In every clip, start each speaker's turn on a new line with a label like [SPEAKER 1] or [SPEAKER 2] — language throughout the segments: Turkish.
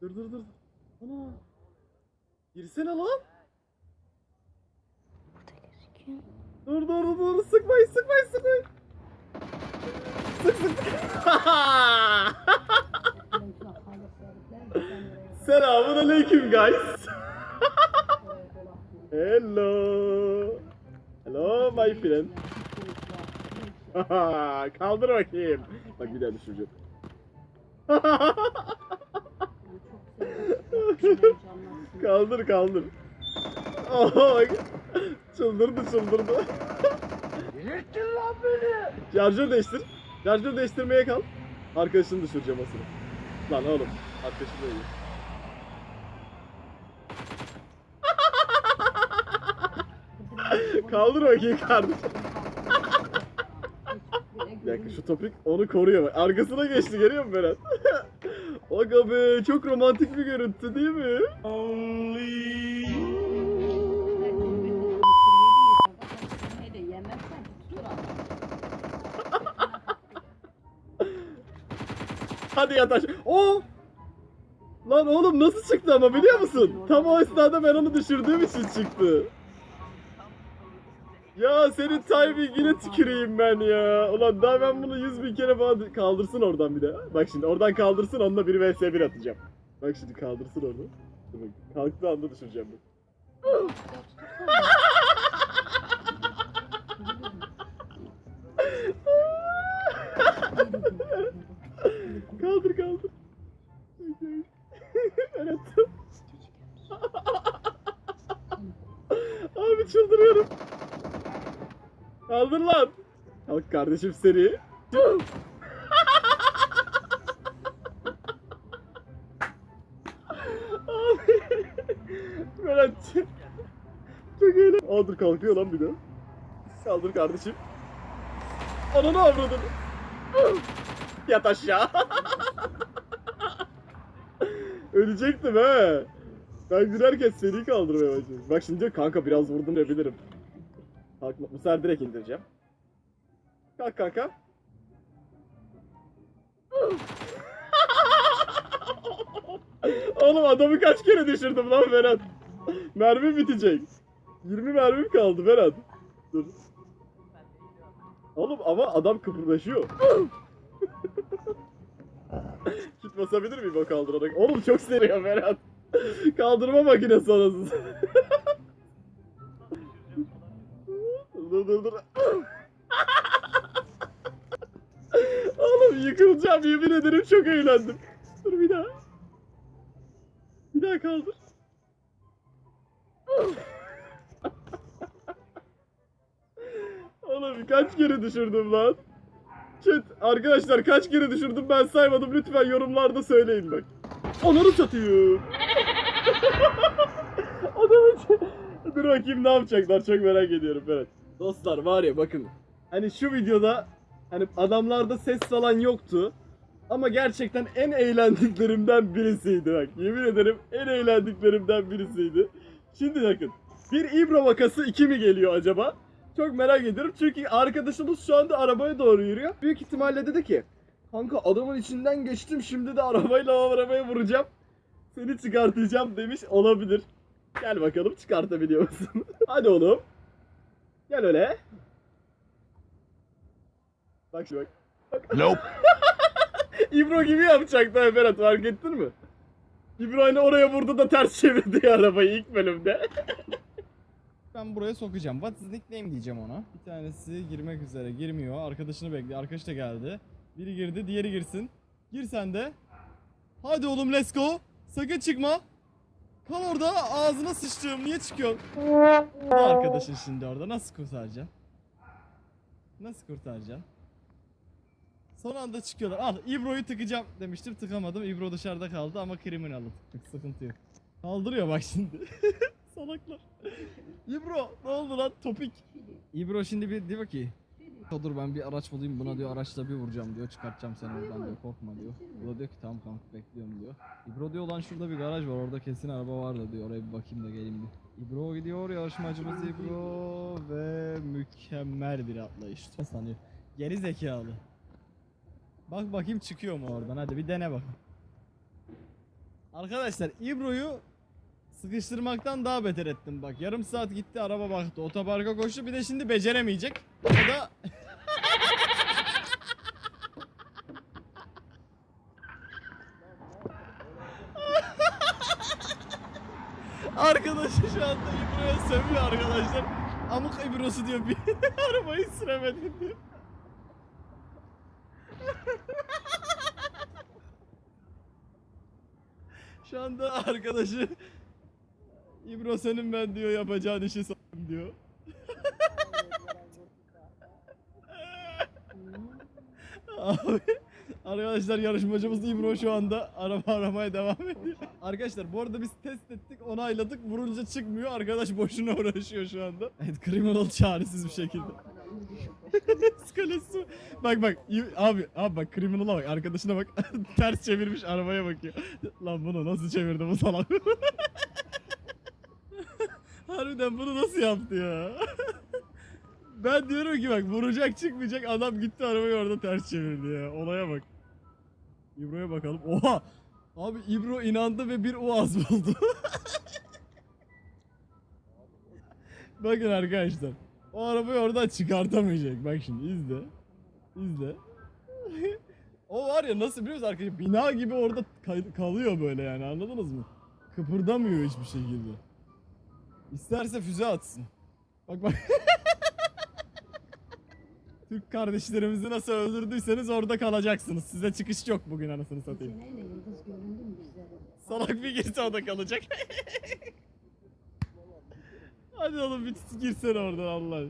[SPEAKER 1] Dur dur dur. Ana. Girsene lan. Dur dur dur sıkmayın sıkmayın sıkmayın. Sık sık sık. Selamun aleyküm guys. Hello. Hello my friend. Kaldır bakayım. Bak bir daha düşüreceğim. Kaldır kaldır. Oh, bak. çıldırdı çıldırdı.
[SPEAKER 2] Delirttin lan beni.
[SPEAKER 1] Şarjör değiştir. Şarjör değiştirmeye kal. Arkadaşını düşüreceğim asını. Lan oğlum. Arkadaşını öyle. Kaldır bakayım kardeşim. Bir dakika şu topik onu koruyor. Arkasına geçti görüyor musun Berat? Aga be çok romantik bir görüntü değil mi? Hadi yat aşağı. Oo! Lan oğlum nasıl çıktı ama biliyor musun? Tam o esnada ben onu düşürdüğüm için çıktı. Ya senin timingine tüküreyim ben ya. Ulan daha ben bunu yüz bin kere falan kaldırsın oradan bir de. Bak şimdi oradan kaldırsın onunla 1 vs 1 atacağım. Bak şimdi kaldırsın onu. Bak, Kalktığı anda düşüreceğim ben. Kaldır kaldır. Evet. Abi çıldırıyorum. Kaldır lan. Kalk kardeşim seni. Berat. Çok eğlen. Aa dur kalkıyor lan bir de. Kaldır kardeşim. Ananı avradın. Yat aşağı. Ölecektim he. Ben gülerken seni kaldırmaya başladım. Bak şimdi diyor kanka biraz vurdum diyebilirim. Kalkma. Bu sefer direkt indireceğim. Kalk kanka. Oğlum adamı kaç kere düşürdüm lan Berat. Mermi bitecek. 20 mermim kaldı Berat. Dur. Oğlum ama adam kıpırdaşıyor. Kit basabilir miyim o kaldırarak? Oğlum çok seriyor Berat. Kaldırma makinesi anasını. Dur dur dur. Oğlum yıkılacağım yemin ederim çok eğlendim. Dur bir daha. Bir daha kaldır. Oğlum kaç kere düşürdüm lan? Chat arkadaşlar kaç kere düşürdüm ben saymadım lütfen yorumlarda söyleyin bak. Onları satıyor. Adam için. Dur bakayım ne yapacaklar çok merak ediyorum evet. Dostlar var ya bakın. Hani şu videoda hani adamlarda ses falan yoktu. Ama gerçekten en eğlendiklerimden birisiydi bak. Yemin ederim en eğlendiklerimden birisiydi. Şimdi bakın. Bir İbro vakası 2 mi geliyor acaba? Çok merak ediyorum çünkü arkadaşımız şu anda arabaya doğru yürüyor. Büyük ihtimalle dedi ki Kanka adamın içinden geçtim şimdi de arabayla arabaya vuracağım. Seni çıkartacağım demiş olabilir. Gel bakalım çıkartabiliyor musun? Hadi oğlum. Gel öyle. Bak şimdi bak.
[SPEAKER 2] Nope.
[SPEAKER 1] İbro gibi yapacaktı Berat fark ettin mi? İbro hani oraya vurdu da ters çevirdi ya arabayı ilk bölümde.
[SPEAKER 3] Ben buraya sokacağım. What is nickname diyeceğim ona. Bir tanesi girmek üzere. Girmiyor. Arkadaşını bekliyor. Arkadaş da geldi. Biri girdi. Diğeri girsin. Gir sen de. Hadi oğlum let's go. Sakın çıkma. Kal orada. Ağzına sıçtığım. Niye çıkıyorsun? Bu arkadaşın şimdi orada. Nasıl kurtaracaksın? Nasıl kurtaracaksın? Son anda çıkıyorlar. Al İbro'yu tıkacağım demiştim. Tıkamadım. İbro dışarıda kaldı ama kriminalım. Sıkıntı yok. Kaldırıyor bak şimdi. Salaklar. İbro ne oldu lan topik. İbro şimdi bir diyor ki Dur ben bir araç bulayım buna diyor araçla bir vuracağım diyor çıkartacağım seni oradan diyor korkma diyor. Bu da diyor ki tamam kanka bekliyorum diyor. İbro diyor lan şurada bir garaj var orada kesin araba var da diyor oraya bir bakayım da geleyim diyor. İbro gidiyor yarışmacımız İbro ve mükemmel bir atlayış. Sanıyor. Geri zekalı. Bak bakayım çıkıyor mu oradan hadi bir dene bak.
[SPEAKER 1] Arkadaşlar İbro'yu sıkıştırmaktan daha beter ettim bak. Yarım saat gitti araba baktı. Otoparka koştu. Bir de şimdi beceremeyecek. O da Arkadaşı şu anda İbro'ya sövüyor arkadaşlar. Amık İbro'su diyor bir arabayı süremedin diyor. Şu anda arkadaşı İbro senin ben diyor yapacağın işi s**tim diyor. Abi arkadaşlar yarışmacımız İbro şu anda araba aramaya devam ediyor. Arkadaşlar bu arada biz test ettik onayladık vurunca çıkmıyor arkadaş boşuna uğraşıyor şu anda. Evet criminal çaresiz bir şekilde. Skalesi. Bak bak abi abi bak criminal'a bak arkadaşına bak ters çevirmiş arabaya bakıyor. Lan bunu nasıl çevirdi bu salak? Harbiden bunu nasıl yaptı ya? Ben diyorum ki bak vuracak çıkmayacak adam gitti arabayı orada ters çevirdi ya. Olaya bak. İbro'ya bakalım. Oha! Abi İbro inandı ve bir uaz buldu. Bakın arkadaşlar. O arabayı oradan çıkartamayacak. Bak şimdi izle. İzle. o var ya nasıl biliyor musun arkadaşlar? Bina gibi orada kalıyor böyle yani anladınız mı? Kıpırdamıyor hiçbir şekilde. İsterse füze atsın. Bak bak. Türk kardeşlerimizi nasıl öldürdüyseniz orada kalacaksınız. Size çıkış yok bugün anasını satayım.
[SPEAKER 4] Seneyle yıldız göründü mü bizlere?
[SPEAKER 1] Salak bir girse o da kalacak. Hadi oğlum bir girsene oradan Allah.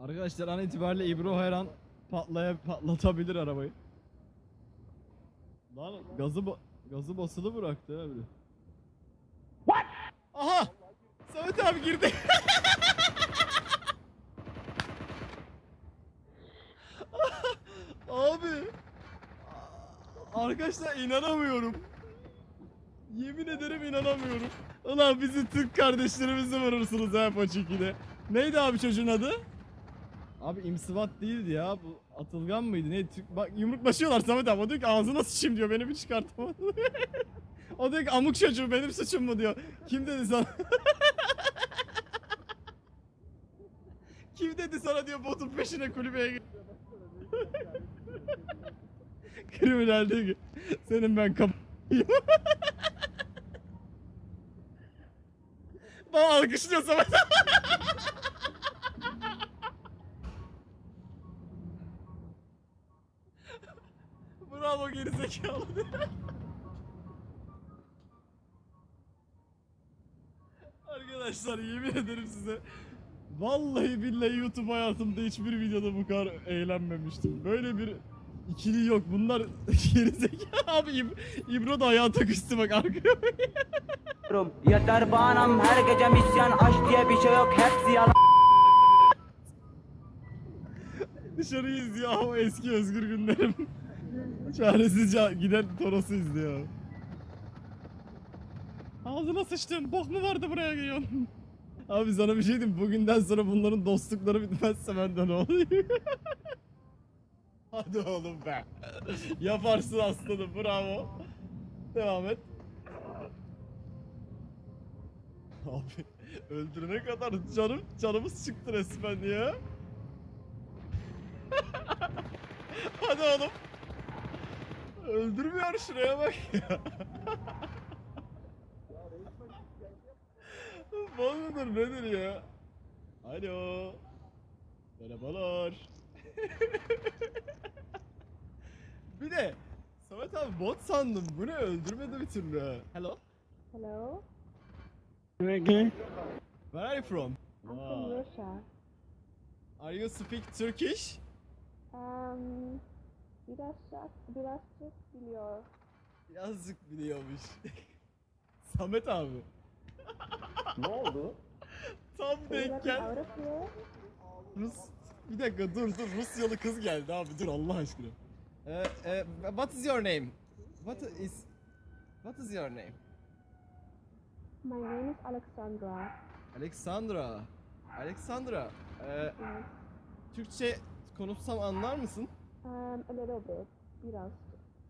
[SPEAKER 1] Arkadaşlar an itibariyle İbro her an patlaya patlatabilir arabayı. Lan gazı ba- gazı basılı bıraktı abi. What? Aha! Samet abi girdi. abi. Arkadaşlar inanamıyorum. Yemin ederim inanamıyorum. Ulan bizi Türk kardeşlerimizi vurursunuz ha Paçiki'de. Neydi abi çocuğun adı? Abi imsivat değildi ya. Bu Atılgan mıydı? Neydi? Türk... Bak yumruklaşıyorlar Samet abi. O diyor ki ağzına sıçayım diyor. Beni bir çıkartamadı. o diyor ki amık çocuğu benim suçum mu diyor. Kim dedi sana? Kim dedi sana diyor botun peşine kulübeye git. Kriminal diyor ki senin ben kap... Bana alkışlıyor Samet Bravo gerizekalı. Arkadaşlar yemin ederim size Vallahi billahi YouTube hayatımda hiçbir videoda bu kadar eğlenmemiştim. Böyle bir ikili yok. Bunlar gerizekalı. Abi İb- İbro da hayata küstü bak arkaya.
[SPEAKER 5] Yeter bağnam her gece misyan aşk diye bir şey yok hepsi yalan
[SPEAKER 1] Dışarıyı izliyor ama eski özgür günlerim. Çaresizce giden Toros'u izliyor. Ağzına sıçtım. Bok mu vardı buraya geliyorsun? Abi sana bir şey diyeyim. Bugünden sonra bunların dostlukları bitmezse bende ne oluyor? Hadi oğlum be. Yaparsın aslanım. Bravo. Devam et. Abi öldürene kadar canım canımız çıktı resmen ya. Hadi oğlum. Öldürmüyor şuraya bak ya. Bol mudur nedir ya? Alo. Merhabalar. bir de Samet abi bot sandım. Bu ne öldürmedi bir türlü. Hello.
[SPEAKER 6] Hello,
[SPEAKER 1] Where are you from?
[SPEAKER 6] I'm from
[SPEAKER 1] Wow.
[SPEAKER 6] Russia.
[SPEAKER 1] Are you speak Turkish?
[SPEAKER 6] Um, birazcık, birazcık biliyor.
[SPEAKER 1] Birazcık biliyormuş. Samet abi.
[SPEAKER 3] Ne oldu?
[SPEAKER 1] Tam denk gel.
[SPEAKER 6] here?
[SPEAKER 1] Rus... Bir dakika dur dur Rusyalı kız geldi abi dur Allah aşkına. Ee, e, what is your name? What is What is your name?
[SPEAKER 6] My name is Alexandra.
[SPEAKER 1] Alexandra. Alexandra. Ee. Türkçe konuşsam anlar mısın?
[SPEAKER 6] Um, a little bit, biraz.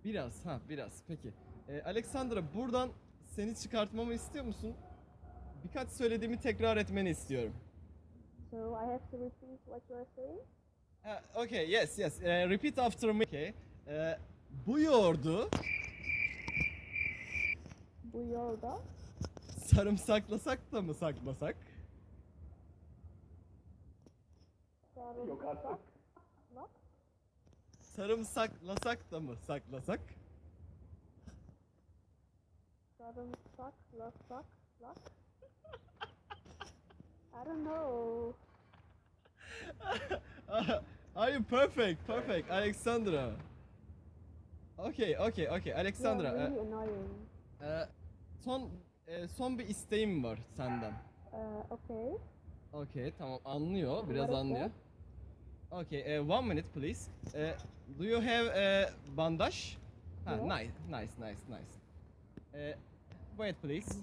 [SPEAKER 1] Biraz ha biraz peki. Ee, Alexandra buradan seni çıkartmamı istiyor musun? Birkaç söylediğimi tekrar etmeni istiyorum.
[SPEAKER 6] So I have to repeat what you are saying?
[SPEAKER 1] Uh, okay, yes, yes. Uh, repeat after me. Okay. Uh, bu yoğurdu
[SPEAKER 6] Bu yolda
[SPEAKER 1] sarımsaklasak da mı saklasak?
[SPEAKER 6] Yok artık.
[SPEAKER 1] Sarımsaklasak da mı saklasak?
[SPEAKER 6] Sarımsak, lasak, lak. I don't know.
[SPEAKER 1] Are you perfect? Perfect, Alexandra. Okay, okay, okay. Alexandra,
[SPEAKER 6] You're
[SPEAKER 1] e,
[SPEAKER 6] really annoying.
[SPEAKER 1] e, son e, son bir isteğim var senden.
[SPEAKER 6] Uh, okay.
[SPEAKER 1] Okay, tamam anlıyor, biraz
[SPEAKER 6] What
[SPEAKER 1] anlıyor. Okay, eh, one minute please. Eh, do you have eh, bandage? Ha,
[SPEAKER 6] Yes.
[SPEAKER 1] nice, nice, nice, nice. Eh, wait please.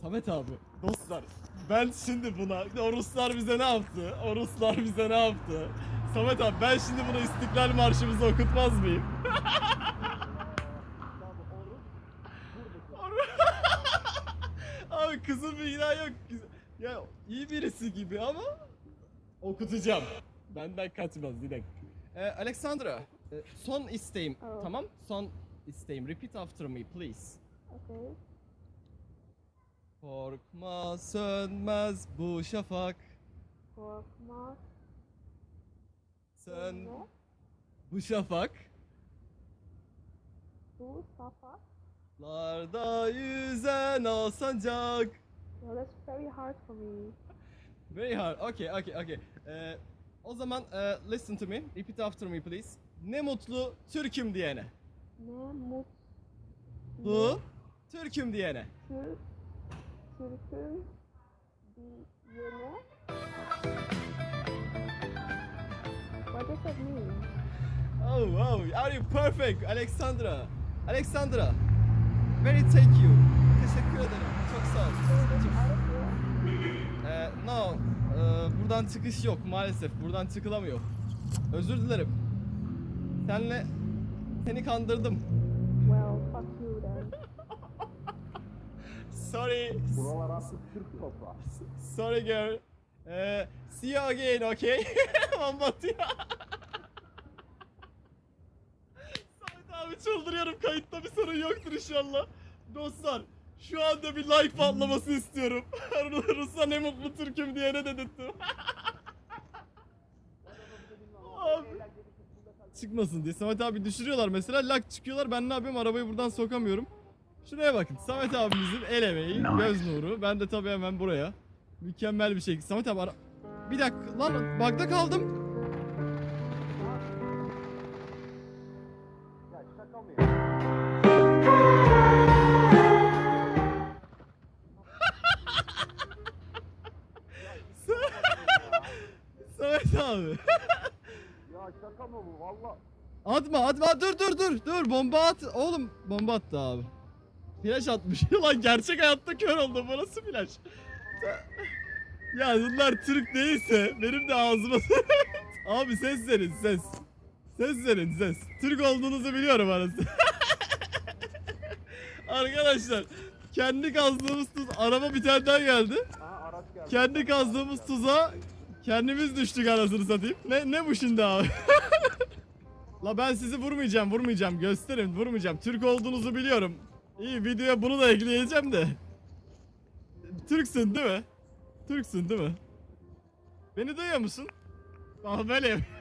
[SPEAKER 1] Samet abi, dostlar, ben şimdi buna, o Ruslar bize ne yaptı? O Ruslar bize ne yaptı? Samet abi ben şimdi buna İstiklal Marşımızı okutmaz mıyım? abi kızın bir günah yok. Ya iyi birisi gibi ama okutacağım. Benden kaçmaz bir dakika. Ee, Alexandra, e, son isteğim.
[SPEAKER 6] Oh.
[SPEAKER 1] Tamam? Son isteğim. Repeat after me please.
[SPEAKER 6] Okay.
[SPEAKER 1] Korkma sönmez bu şafak.
[SPEAKER 6] Korkma.
[SPEAKER 1] Sön bu şafak.
[SPEAKER 6] Bu safa.
[SPEAKER 1] Larda yüzen o sancak.
[SPEAKER 6] Well, that's very hard for me.
[SPEAKER 1] Very hard. Okay, okay, okay. Ee, o zaman e, listen to me. Repeat after me please. Ne mutlu Türk'üm diyene.
[SPEAKER 6] Ne mutlu.
[SPEAKER 1] Türk'üm diyene.
[SPEAKER 6] Türk. Türk'ün diyene. What does that mean?
[SPEAKER 1] Oh, oh, are you perfect, Alexandra? Alexandra, very thank you. Teşekkür ederim. Çok sağ ol. Ee, no, ee, buradan çıkış yok maalesef. Buradan çıkılamıyor. Özür dilerim. Senle seni kandırdım.
[SPEAKER 6] Well, fuck you then.
[SPEAKER 1] Sorry.
[SPEAKER 7] Buralar artık Türk toprağı.
[SPEAKER 1] Sorry girl. Ee, see you again, okay? Anlatıyor. Samet abi çıldırıyorum. Kayıtta bir sorun yoktur inşallah. Dostlar, şu anda bir like patlaması istiyorum. Rus'a ne mutlu Türk'üm diyene dedirttim. abi. Çıkmasın diye. Samet abi düşürüyorlar mesela. Lak çıkıyorlar. Ben ne yapıyorum? Arabayı buradan sokamıyorum. Şuraya bakın. Samet abimizin el emeği, göz nuru. Ben de tabii hemen buraya. Mükemmel bir şekilde. Samet abi ara... Bir dakika lan bagda kaldım. Samet abi.
[SPEAKER 7] Ya şaka mı bu valla?
[SPEAKER 1] Atma atma dur dur dur dur bomba at. Oğlum bomba attı abi. Flash atmış. Lan gerçek hayatta kör oldu. Bu nasıl flash? Ya bunlar Türk değilse benim de ağzıma Abi ses verin ses. Ses verin ses. Türk olduğunuzu biliyorum arası. Arkadaşlar kendi kazdığımız tuz araba bir tane daha geldi.
[SPEAKER 7] Ha araç geldi.
[SPEAKER 1] Kendi kazdığımız tuzağa kendimiz düştük anasını satayım. Ne ne bu şimdi abi? La ben sizi vurmayacağım, vurmayacağım. Gösterin, vurmayacağım. Türk olduğunuzu biliyorum. İyi videoya bunu da ekleyeceğim de. Türksün değil mi? Türksün değil mi? Beni duyuyor musun? Aa böyle yap-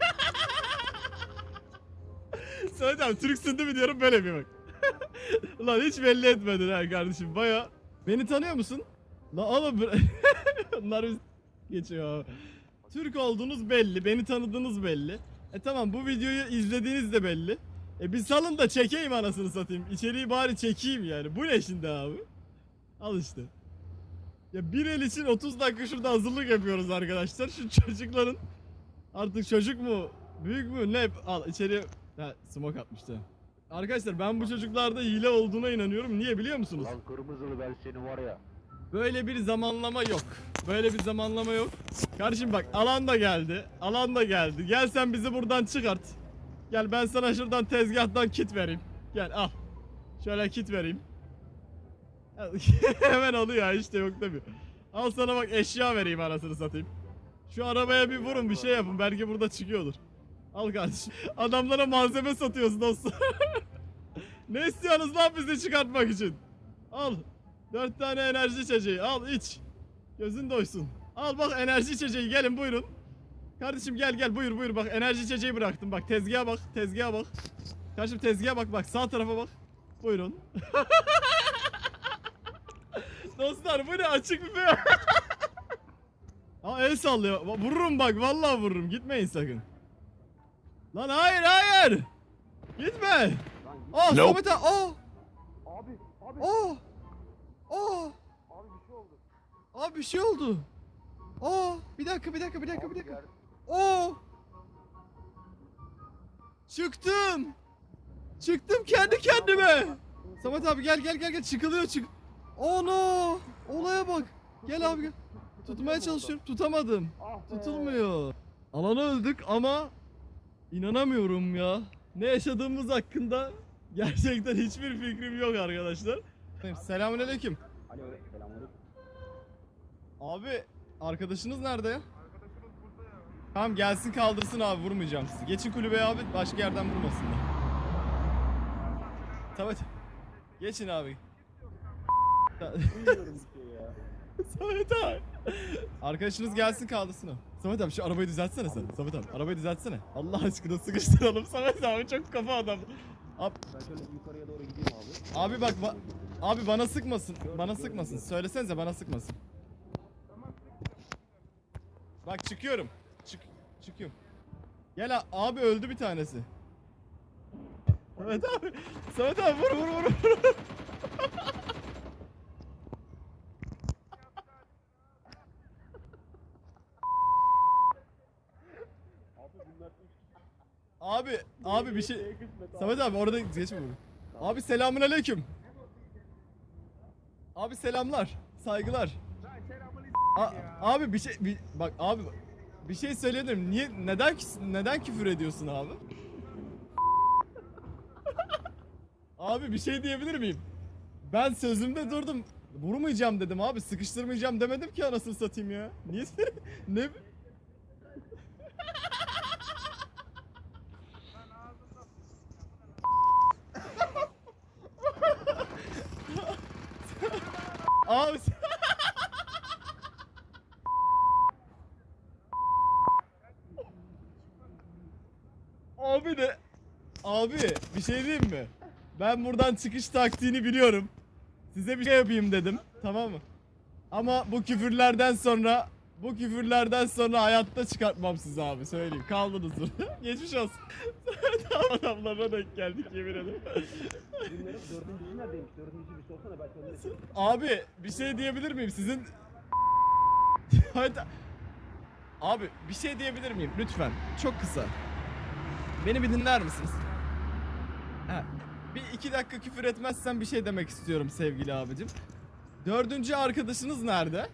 [SPEAKER 1] Söyle abi Türksün değil mi diyorum böyle bir bak. Lan hiç belli etmedin ha kardeşim baya. Beni tanıyor musun? La oğlum Bunlar biz geçiyor. Türk olduğunuz belli, beni tanıdığınız belli. E tamam bu videoyu izlediğiniz de belli. E bir salın da çekeyim anasını satayım. İçeriği bari çekeyim yani. Bu ne şimdi abi? Al işte. Ya bir el için 30 dakika şurada hazırlık yapıyoruz arkadaşlar. Şu çocukların artık çocuk mu, büyük mü ne? Al içeriye ha, smoke atmıştı. Arkadaşlar ben bu çocuklarda hile olduğuna inanıyorum. Niye biliyor musunuz?
[SPEAKER 7] Lan kırmızılı ben seni var ya.
[SPEAKER 1] Böyle bir zamanlama yok. Böyle bir zamanlama yok. Kardeşim bak alan da geldi. Alan da geldi. Gel sen bizi buradan çıkart. Gel ben sana şuradan tezgahtan kit vereyim. Gel al. Şöyle kit vereyim. Hemen alıyor işte yok demiyor. Al sana bak eşya vereyim anasını satayım. Şu arabaya bir vurun bir şey yapın belki burada çıkıyordur. Al kardeşim. Adamlara malzeme satıyorsun dostum. ne istiyorsunuz lan bizi çıkartmak için? Al. Dört tane enerji içeceği al iç. Gözün doysun. Al bak enerji içeceği gelin buyurun. Kardeşim gel gel buyur buyur bak enerji içeceği bıraktım bak tezgaha bak tezgaha bak. Kardeşim tezgaha bak bak sağ tarafa bak. Buyurun. Dostlar bu ne açık büfe. Aa el sallıyor. Vururum bak vallahi vururum. Gitmeyin sakın. Lan hayır hayır. Gitme. Aa Samet abi. Aa.
[SPEAKER 7] Abi, abi,
[SPEAKER 1] Aa. Aa.
[SPEAKER 7] abi bir şey oldu.
[SPEAKER 1] Abi bir şey oldu. Aa. Bir dakika bir dakika bir dakika bir
[SPEAKER 7] Abi
[SPEAKER 1] dakika.
[SPEAKER 7] yer-
[SPEAKER 1] Oo. Çıktım. Çıktım kendi kendime. Samet abi gel gel gel gel çıkılıyor çık. Oh no. Olaya bak. Gel abi gel. Tutmaya çalışıyorum. Tutamadım. Tutulmuyor. Alana öldük ama inanamıyorum ya. Ne yaşadığımız hakkında gerçekten hiçbir fikrim yok arkadaşlar. Selamünaleyküm. Abi arkadaşınız nerede ya? Tamam gelsin kaldırsın abi vurmayacağım sizi. Geçin kulübeye abi başka yerden vurmasınlar. Samet. Geçin abi. Samet abi. Arkadaşınız gelsin kaldırsın o. Samet abi şu arabayı düzeltsene sen. Samet abi arabayı düzeltsene. Allah aşkına sıkıştıralım Samet abi çok kafa adam. Abi,
[SPEAKER 7] Ben şöyle yukarıya doğru gideyim abi.
[SPEAKER 1] abi bak ba- abi bana sıkmasın. Bana sıkmasın. Söylesenize bana sıkmasın. Bak çıkıyorum. Çık çıkıyorum. Gel a- abi öldü bir tanesi. Samet abi. Samet abi vur vur vur. vur. Abi abi bir şey Samet abi orada geçme bunu. Abi selamun aleyküm. Abi selamlar. Saygılar. A- abi bir şey bir- bak abi bir şey söyledim. Niye neden neden küfür ediyorsun abi? abi bir şey diyebilir miyim? Ben sözümde durdum. Vurmayacağım dedim abi. Sıkıştırmayacağım demedim ki anasını satayım ya. Niye ne Abi Abi de Abi bir şey diyeyim mi? Ben buradan çıkış taktiğini biliyorum. Size bir şey yapayım dedim. Tamam mı? Ama bu küfürlerden sonra bu küfürlerden sonra hayatta çıkartmam sizi abi söyleyeyim. Kaldınız burada. Geçmiş olsun. Tam adamlarına denk geldik yemin ederim. Abi bir şey diyebilir miyim? Sizin. Abi bir şey diyebilir miyim lütfen? Çok kısa. Beni bir dinler misiniz? Ha, bir iki dakika küfür etmezsen bir şey demek istiyorum sevgili abicim. Dördüncü arkadaşınız nerede?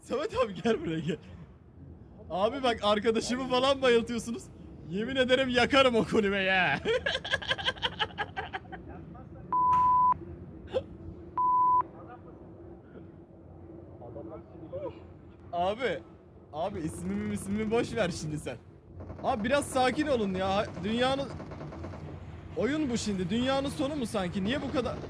[SPEAKER 1] Samet abi gel buraya gel. Abi bak arkadaşımı falan bayıltıyorsunuz. Yemin ederim yakarım o kulübeyi ha. Abi, abi ismimi ismimi boş ver şimdi sen. Abi biraz sakin olun ya. Dünyanın oyun bu şimdi. Dünyanın sonu mu sanki? Niye bu kadar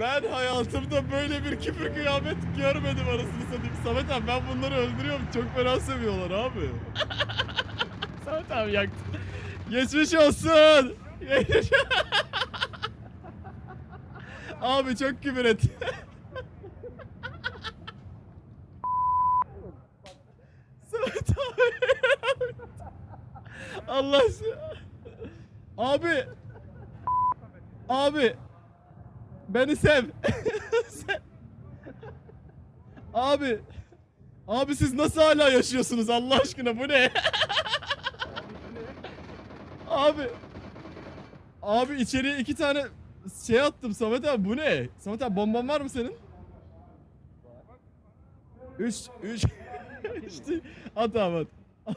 [SPEAKER 1] Ben hayatımda böyle bir küfür kıyamet görmedim arasını satayım. Samet abi ben bunları öldürüyorum. Çok fena seviyorlar abi. Samet abi yaktı. Geçmiş olsun. Geçmiş- abi çok küfür et. Samet abi. Allah. Abi. Abi. Beni. Sev. Abi. Abi siz nasıl hala yaşıyorsunuz Allah aşkına bu ne? Abi. Abi içeriye iki tane şey attım Samet abi bu ne? Samet abi bomban var mı senin? 3 3 işte at abi at.